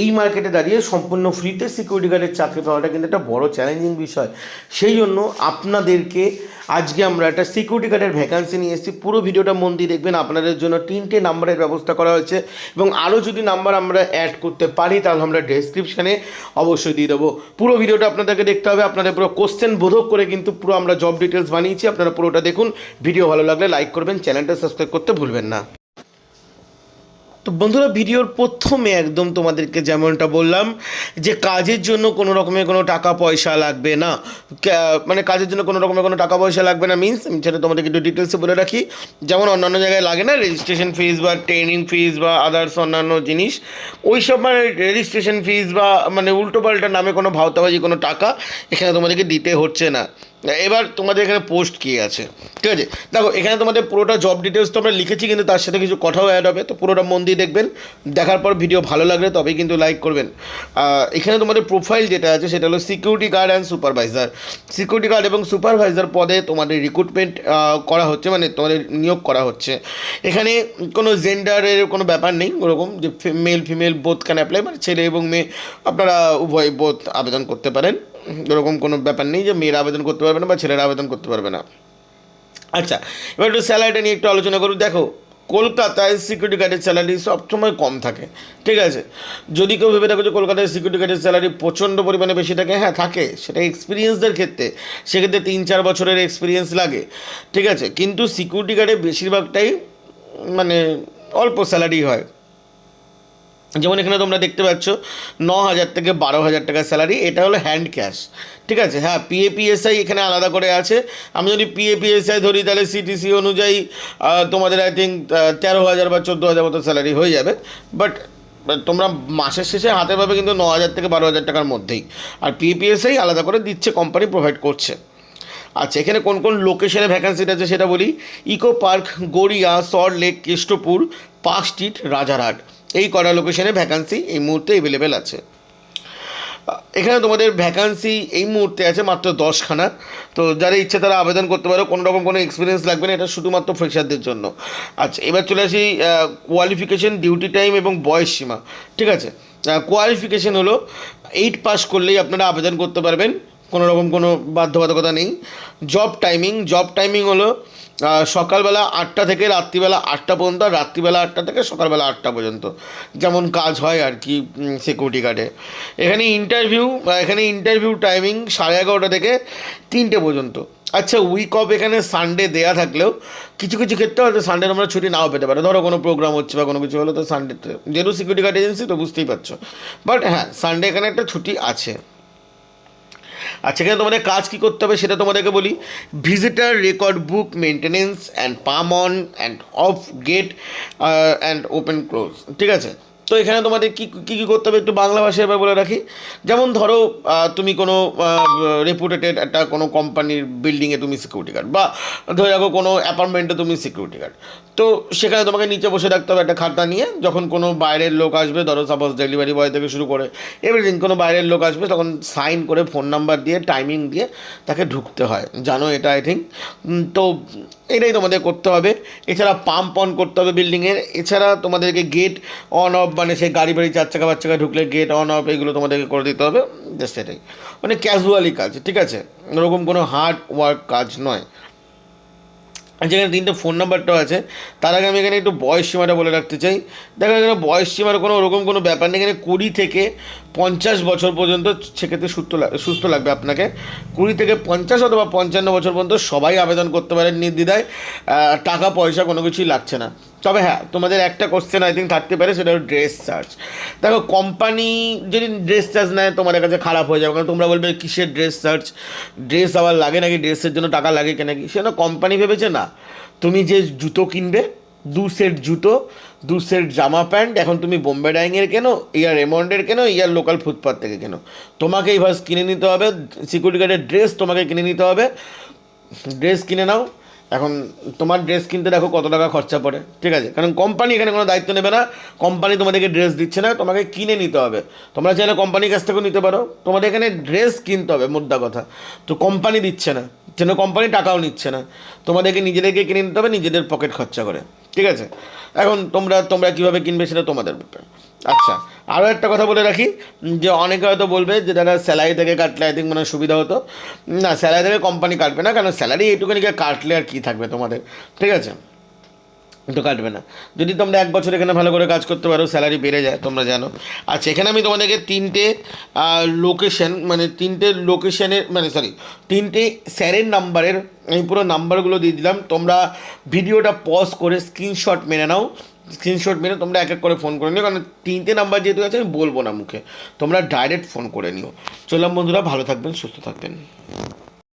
এই মার্কেটে দাঁড়িয়ে সম্পূর্ণ ফ্রিতে সিকিউরিটি গার্ডের চাকরি পাওয়াটা কিন্তু একটা বড় চ্যালেঞ্জিং বিষয়। সেই জন্য আপনাদেরকে আজকে আমরা একটা সিকিউরিটি গার্ডের ভ্যাকান্সি নিয়ে এসেছি। পুরো ভিডিওটা মন দিয়ে দেখবেন। আপনাদের জন্য তিনটে নাম্বারের ব্যবস্থা করা হয়েছে এবং আরও যদি নাম্বার আমরা অ্যাড করতে পারি, তাহলে আমরা ডেসক্রিপশানে অবশ্যই দিয়ে দেবো। পুরো ভিডিওটা আপনাদেরকে দেখতে হবে। আপনাদের পুরো কোশ্চেন বোধক করে কিন্তু পুরো আমরা জব ডিটেলস বানিয়েছি। আপনারা পুরোটা দেখুন। ভিডিও ভালো লাগলে লাইক করবেন। চ্যানেলটা সাবস্ক্রাইব করতে ভুলবেন না। তো বন্ধুরা, ভিডিওর প্রথমে একদম তোমাদেরকে যেমনটা বললাম, যে কাজের জন্য কোনো রকমের কোনো টাকা পয়সা লাগবে না। মানে কাজের জন্য কোনো রকমের কোনো টাকা পয়সা লাগবে না মিনস সেটা তোমাদেরকে একটু ডিটেলসে বলে রাখি। যেমন অন্যান্য জায়গায় লাগে না রেজিস্ট্রেশন ফিস বা ট্রেনিং ফিস বা আদার্স অন্যান্য জিনিস, ওই সব মানে রেজিস্ট্রেশন ফিস বা মানে উল্টোপাল্টা নামে কোনো ভাওতাবাজি কোনো টাকা এখানে তোমাদেরকে দিতে হচ্ছে না। এবার তোমাদের এখানে পোস্ট কী আছে? ঠিক আছে? দেখো, এখানে তোমাদের পুরোটা জব ডিটেলস তো আমরা লিখেছি, কিন্তু তার সাথে কিছু কথাও অ্যাড হবে, তো পুরোটা মন দিয়ে দেখবেন। দেখার পর ভিডিও ভালো লাগলে তবেই কিন্তু লাইক করবেন। এখানে তোমাদের প্রোফাইল যেটা আছে, সেটা হলো security guard and supervisor security guard এবং সুপারভাইজার পদে তোমাদের রিক্রুটমেন্ট করা হচ্ছে মানে তোমাদের নিয়োগ করা হচ্ছে। এখানে কোনো জেন্ডারের কোনো ব্যাপার নেই, ওরকম যে male female both can apply মানে ছেলে এবং মেয়ে, আপনারা উভয় বোধ আবেদন করতে পারেন। এরকম কোনো ব্যাপার নেই যে মেয়েরা আবেদন করতে পারবে না বা ছেলেরা আবেদন করতে পারবে না। আচ্ছা এবার একটু স্যালারিটা নিয়ে একটু আলোচনা করুন। দেখো, কলকাতায় সিকিউরিটি গার্ডের স্যালারি সবসময় কম থাকে, ঠিক আছে? যদি কেউ ভেবে থাকো যে কলকাতায় সিকিউরিটি গার্ডের স্যালারি প্রচণ্ড পরিমাণে বেশি থাকে হ্যাঁ থাকে, সেটা এক্সপিরিয়েন্সদের ক্ষেত্রে, সেক্ষেত্রে তিন চার বছরের এক্সপিরিয়েন্স লাগে, ঠিক আছে? কিন্তু সিকিউরিটি গার্ডে বেশিরভাগটাই মানে অল্প স্যালারি হয়। যেমন এখানে তোমরা দেখতে পাচ্ছ ন হাজার থেকে বারো হাজার টাকা স্যালারি এটা হলো হ্যান্ড ক্যাশ ঠিক আছে? হ্যাঁ পিএপিএসআই এখানে আলাদা করে আছে। আমি যদি পিএপিএসআই ধরি, তাহলে সিটিসি অনুযায়ী তোমাদের আই থিঙ্ক তেরো হাজার বা চোদ্দ হাজার মতো স্যালারি হয়ে যাবে। বাট তোমরা মাসের শেষে হাতে পাবে কিন্তু ন হাজার থেকে বারো হাজার টাকার মধ্যেই। আর পিএপিএসআই আলাদা করে দিচ্ছে কোম্পানি প্রোভাইড করছে। আচ্ছা এখানে কোন কোন লোকেশনে ভ্যাকান্সিটা আছে সেটা বলি। Eco park Garia salt lake Keshtopur park street Rajarhat. এই কটা লোকেশনে ভ্যাকান্সি এই মুহূর্তে অ্যাভেলেবেল আছে। এখানে তোমাদের ভ্যাকান্সি এই মুহূর্তে আছে মাত্র দশখানা। তো যারা ইচ্ছে তারা আবেদন করতে পারো, কোনো রকম কোনো এক্সপিরিয়েন্স লাগবে না, এটা শুধুমাত্র ফ্রেশারদের জন্য। আচ্ছা এবার চলে আসি কোয়ালিফিকেশন ডিউটি টাইম এবং বয়স সীমা। ঠিক আছে? কোয়ালিফিকেশন হলো এইট পাস করলেই আপনারা আবেদন করতে পারবেন। কোনো রকম কোনো বাধ্যবাধকতা নেই। জব টাইমিং জব টাইমিং হলো সকালবেলা আটটা থেকে রাত্রিবেলা আটটা পর্যন্ত আর রাত্রিবেলা আটটা থেকে সকালবেলা আটটা পর্যন্ত। যেমন কাজ হয় আর কি সিকিউরিটি গার্ডে এখানে ইন্টারভিউ এখানে ইন্টারভিউ টাইমিং সাড়ে এগারোটা থেকে তিনটে পর্যন্ত। আচ্ছা উইক অফ এখানে সানডে দেয়া থাকলেও কিছু কিছু ক্ষেত্রে হয়তো সানডে আমরা ছুটি নাও পেতে পারো। ধরো কোনো প্রোগ্রাম হচ্ছে বা কোনো কিছু হলো, তো সানডেতে যেহেতু সিকিউরিটি গার্ড এজেন্সি তো বুঝতেই পারছ। বাট হ্যাঁ সানডে এখানে একটা ছুটি আছে। আচ্ছা এখানে তোমাদের কাজ কী করতে হবে সেটা তোমাদেরকে বলি। Visitor record book maintenance and pump on and off gate and open close ঠিক আছে? তো এখানে তোমাদের কী কী কী করতে হবে একটু বাংলা ভাষায় এবার বলে রাখি। যেমন ধরো তুমি কোনো রেপুটেটেড একটা কোনো কোম্পানির বিল্ডিংয়ে তুমি সিকিউরিটি গার্ড বা ধরে রাখো কোনো অ্যাপার্টমেন্টে তুমি সিকিউরিটি গার্ড তো সেখানে তোমাকে নিচে বসে থাকতে হবে একটা খাতা নিয়ে। যখন কোনো বাইরের লোক আসবে, ধরো সাপোজ ডেলিভারি বয় থেকে শুরু করে এভরিথিং কোনো বাইরের লোক আসবে, তখন সাইন করে ফোন নাম্বার দিয়ে টাইমিং দিয়ে তাকে ঢুকতে হয়। জানো এটা আই থিঙ্ক তো এটাই তোমাদের করতে হবে। এছাড়া পাম্প অন করতে হবে বিল্ডিংয়ের এছাড়া তোমাদেরকে গেট অন অফ মানে সেই গাড়ি বাড়ি চার চাকা বাচ্চা চাকা ঢুকলে গেট অন অফ এগুলো তোমাদেরকে করে দিতে হবে জাস্ট এটাই মানে ক্যাজুয়ালি কাজ, ঠিক আছে? ওরকম কোনো হার্ড ওয়ার্ক কাজ নয়। যেখানে তিনটে ফোন নাম্বারটাও আছে, তার আগে আমি এখানে একটু বয়স সীমাটা বলে রাখতে চাই। দেখো এখানে বয়স সীমার কোনো ওরকম কোনো ব্যাপার নেই। এখানে কুড়ি থেকে পঞ্চাশ বছর পর্যন্ত সেক্ষেত্রে সুস্থ সুস্থ লাগবে আপনাকে। কুড়ি থেকে পঞ্চাশ অথবা পঞ্চান্ন বছর পর্যন্ত সবাই আবেদন করতে পারেন নির্দ্বিধায়। টাকা পয়সা কোনো কিছুই লাগছে না। তবে হ্যাঁ তোমাদের একটা কোশ্চেন আই থিঙ্ক থাকতে পারে, সেটা হলো ড্রেস চার্জ দেখো কোম্পানি যদি ড্রেস চার্জ নেয়, তোমাদের কাছে খারাপ হয়ে যাবে, কারণ তোমরা বলবে, কিসের ড্রেস চার্জ ড্রেস আবার লাগে নাকি? ড্রেসের জন্য টাকা লাগে কেন কি সেটা কোম্পানি ভেবেছে না। তুমি যে জুতো কিনবে, দু সেট জুতো, দু সেট জামা প্যান্ট, এখন তুমি বোম্বে ডাইংয়ের কেনো, ইয়ার রেমন্ডের কেনো, ইয়ার লোকাল ফুটপাথ থেকে কেনো? তোমাকে এই ভাস কিনে নিতে হবে সিকিউরিটি গার্ডের ড্রেস তোমাকে কিনে নিতে হবে। ড্রেস কিনে নাও। এখন তোমার ড্রেস কিনতে দেখো কত টাকা খরচা পড়ে, ঠিক আছে? কারণ কোম্পানি এখানে কোনো দায়িত্ব নেবে না কোম্পানি তোমাদেরকে ড্রেস দিচ্ছে না, তোমাকে কিনে নিতে হবে। তোমরা চাইলে কোম্পানির কাছ থেকেও নিতে পারো। তোমাদের এখানে ড্রেস কিনতে হবে মোদ্দা কথা। তো কোম্পানি দিচ্ছে না, যেন কোম্পানি টাকাও নিচ্ছে না। তোমাদেরকে নিজেদেরকে কিনে নিতে হবে, নিজেদের পকেট খরচা করে, ঠিক আছে? এখন তোমরা তোমরা কীভাবে কিনবে সেটা তোমাদের ব্যাপার। আচ্ছা আরও একটা কথা বলে রাখি, যে অনেকে হয়তো বলবে যে, দাদা স্যালারি থেকে কাটলে আই থিঙ্ক মানে সুবিধা হতো। না স্যালারি থেকে কোম্পানি কাটবে না, কারণ স্যালারি এইটুকুনিকে কাটলে আর কী থাকবে তোমাদের, ঠিক আছে? তো কাটবে না। যদি তোমরা এক বছর এখানে ভালো করে কাজ করতে পারো স্যালারি বেড়ে যায়, তোমরা জানো। আচ্ছা এখানে আমি তোমাদেরকে তিনটে লোকেশন মানে তিনটে লোকেশনের মানে সরি তিনটে স্যারের নাম্বারের আমি পুরো নাম্বারগুলো দিয়ে দিলাম। তোমরা ভিডিওটা পজ করে স্ক্রিনশট মেনে নাও। স্ক্রিনশট মেরে তোমরা এক এক করে ফোন করে নিও, কারণ তিনটে নাম্বার যেহেতু আছে, আমি বলব না মুখে। তোমরা ডাইরেক্ট ফোন করে নিও। চললাম বন্ধুরা, ভালো থাকবেন, সুস্থ থাকবেন।